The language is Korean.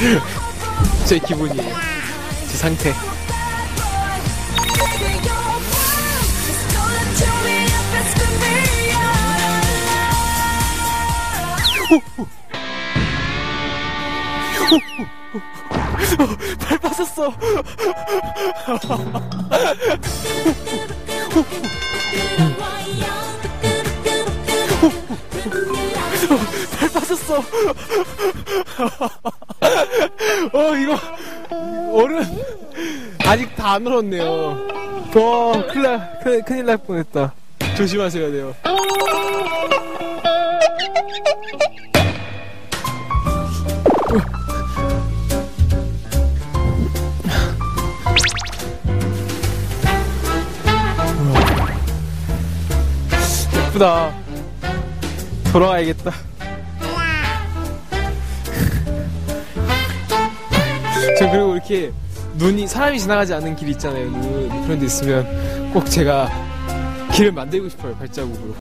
제 기분이에요. 제 상태. 발 빠졌어. 발 빠졌어. 어, 이거, 얼음, 아직 다 안 얼었네요. 어, 큰일 날, 큰일, 큰일 날 뻔했다. 조심하셔야 돼요. 예쁘다. 돌아가야겠다. 저 그리고 이렇게 눈이 사람이 지나가지 않는 길 있잖아요. 눈 그런 데 있으면 꼭 제가 길을 만들고 싶어요 발자국으로.